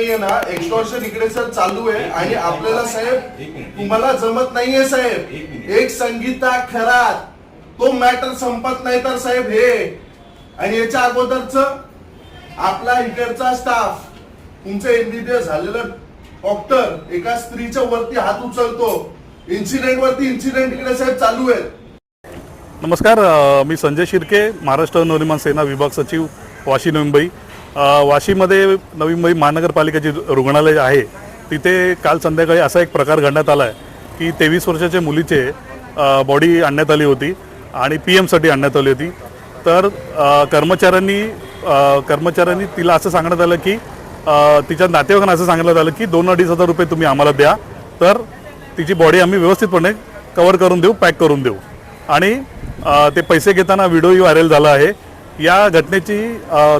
नाहीये ना एक्स्टॉर्शन इकडे सर चालू आहे आणि आपल्याला साहेब तुम्हाला जमत नाहीये साहेब. एक संगीता खरात. तो मॅटर संपत नाही तर साहेब हे. आणि याच्या अगोदरच आपला इकडचा स्टाफ तुमचं एमबीबीएस झालेलं डॉक्टर एका स्त्रीच्या वरती हात उचलतो. इन्सिडेंट वरती इन्सिडेंट इकडे साहेब चालू आहेत. नमस्कार मी संजय शिर्के महाराष्ट्र नवनिर्माण सेना विभाग सचिव वाशी नवी मुंबई वाशीमध्ये नवी मुंबई महानगरपालिकेची रुग्णालय आहे. तिथे काल संध्याकाळी असा एक प्रकार घडण्यात आला आहे की तेवीस वर्षाच्या मुलीचे बॉडी आणण्यात आली होती आणि पी एमसाठी आणण्यात आली होती. तर कर्मचाऱ्यांनी कर्मचाऱ्यांनी तिला असं सांगण्यात आलं की तिच्या नातेवाईकांना असं सांगण्यात आलं की दोन अडीच हजार रुपये तुम्ही आम्हाला द्या. तर तिची बॉडी आम्ही व्यवस्थितपणे कवर करून देऊ पॅक करून देऊ. आणि ते पैसे घेताना व्हिडिओही व्हायरल झाला आहे. या घटनेची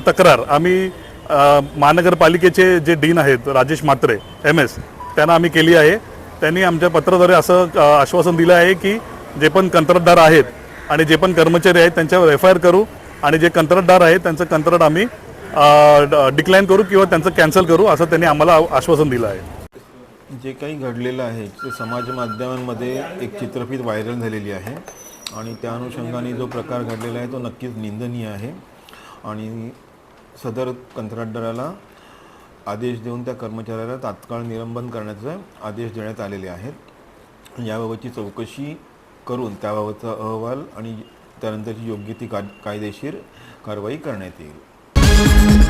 तक्रार आम्ही महानगरपालिकेचे जे डीन आहेत राजेश म्हात्रे एम एस त्यांना आम्ही केली आहे. त्यांनी आमच्या पत्राद्वारे असं आश्वासन दिलं आहे की जे पण कंत्राटदार आहेत आणि जे पण कर्मचारी आहेत त्यांच्यावर एफ आय आर करू आणि जे कंत्राटदार आहेत त्यांचं कंत्राट आम्ही डिक्लाईन करू किंवा त्यांचं कॅन्सल करू असं त्यांनी आम्हाला आश्वासन दिलं आहे. जे काही घडलेलं आहे ते समाज माध्यमांमध्ये एक चित्रफित व्हायरल झालेली आहे. आणि त्या अनुषंगाने जो प्रकार घडलेला आहे तो नक्कीच निंदनीय आहे. आणि सदर कंत्राटदाराला आदेश देऊन त्या कर्मचाऱ्याला तात्काळ निलंबन करण्याचे आदेश देण्यात आलेले आहेत. याबाबतची चौकशी करून त्याबाबतचा अहवाल आणि त्यानंतरची योग्य ती का कायदेशीर कारवाई करण्यात येईल.